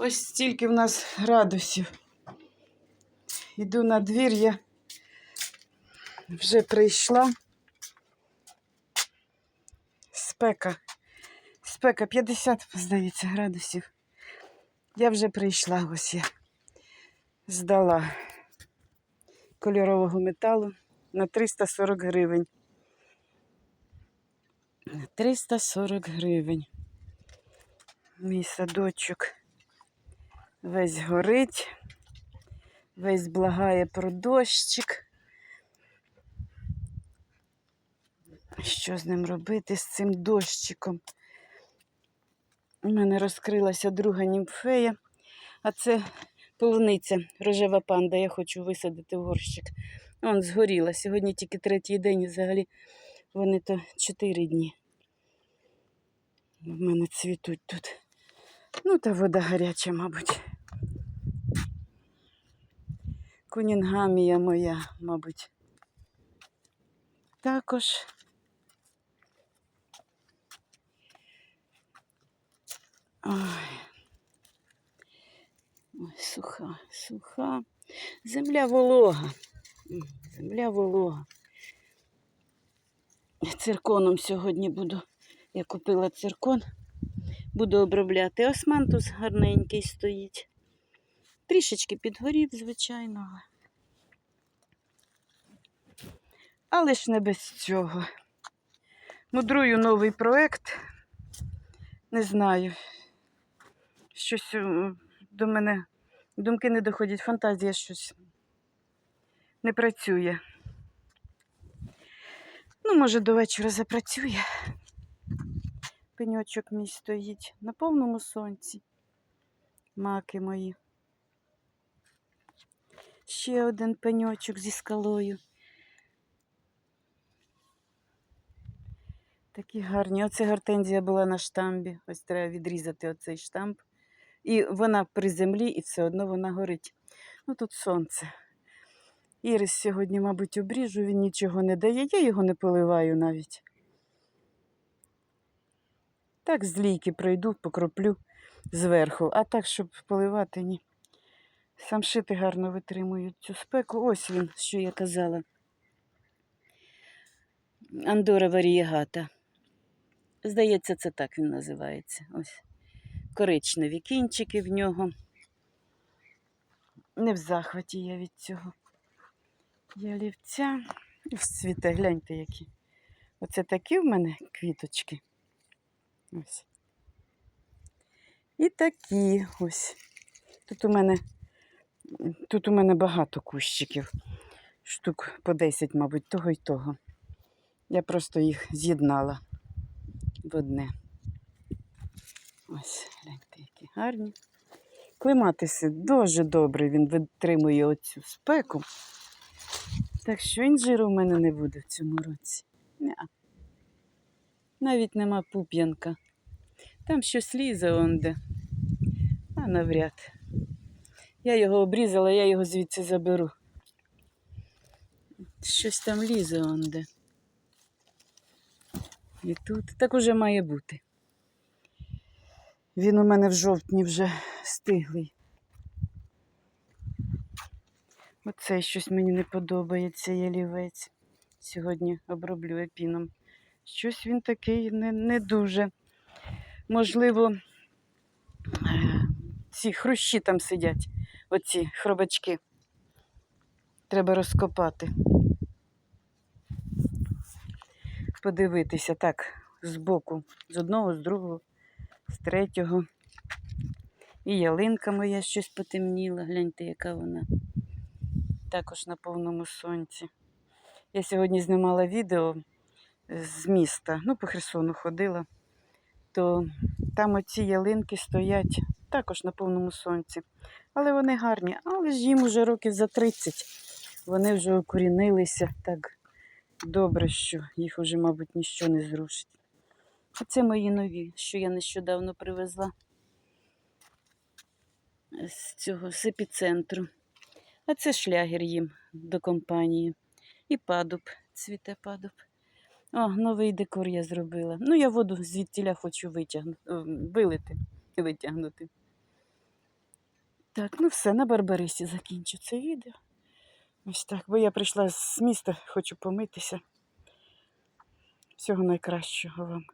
Ось стільки в нас градусів. Іду на двір, я вже прийшла. Спека. Спека 50, здається, градусів. Я вже прийшла, ось я здала кольорового металу на 340 гривень. На 340 гривень. Мій садочок весь горить, весь благає про дощик. Що з ним робити з цим дощиком? У мене розкрилася друга німфея, а це полуниця, рожева панда. Я хочу висадити в горщик. Он згоріла. Сьогодні тільки третій день, і взагалі вони то чотири дні. У мене цвітуть тут. Ну, та вода гаряча, мабуть. Кунінгамія моя, мабуть. Також. Ой. Ой, суха, суха. Земля волога. Земля волога. Цирконом сьогодні буду. Я купила циркон. Буду обробляти. Османтус гарненький стоїть. Трішечки підгорів, звичайно. Але- ж не без цього. Мудрую новий проект. Не знаю. Щось до мене думки не доходять, фантазія щось не працює. Ну, може, до вечора запрацює. Пеньочок мій стоїть на повному сонці. Маки мої. Ще один пеньочок зі скалою. Такі гарні. Оце гортензія була на штамбі. Ось треба відрізати оцей штамп. І вона при землі, і все одно вона горить. Ну тут сонце. Ірис сьогодні, мабуть, обріжу, він нічого не дає. Я його не поливаю навіть. Так з лійки пройду, покроплю зверху, а так, щоб поливати, ні. Самшити гарно витримують цю спеку. Ось він, що я казала. Андора варієгата. Здається, це так він називається. Ось. Коричневі кінчики в нього. Не в захваті я від цього ялівця. Ось цвіте, гляньте які. Оце такі в мене квіточки. Ось. І такі ось. Тут у мене, тут у мене багато кущиків. Штук по 10, мабуть, того й того. Я просто їх з'єднала в одне. Ось, гляньте, які гарні. Клематиси дуже добре, він витримує оцю спеку. Так що інжиру в мене не буде в цьому році. Ня. Навіть нема пуп'янка. Там щось лізе онде. А навряд. Я його обрізала, я його звідси заберу. Щось там лізе онде. І тут так уже має бути. Він у мене в жовтні вже стиглий. Оцей щось мені не подобається, ялівець. Сьогодні оброблю епіном. Щось він такий не, не дуже. Можливо, е, ці хрущі там сидять, оці хробачки. Треба розкопати. Подивитися так, збоку, з одного, з другого, з третього. І ялинка моя щось потемніла. Гляньте, яка вона. Також на повному сонці. Я сьогодні знімала відео з міста, ну, по Херсону ходила, то там оці ялинки стоять також на повному сонці. Але вони гарні. Але ж їм уже років за 30. Вони вже укорінилися так добре, що їх вже, мабуть, ніщо не зрушить. А це мої нові, що я нещодавно привезла з цього з епіцентру. А це шлягер їм до компанії. І падуб, цвіте падуб. О, новий декор я зробила. Ну, я воду звідтіля хочу витягнути, вилити, витягнути. Так, ну все, на Барбарисі закінчу це відео. Ось так, бо я прийшла з міста, хочу помитися. Всього найкращого вам.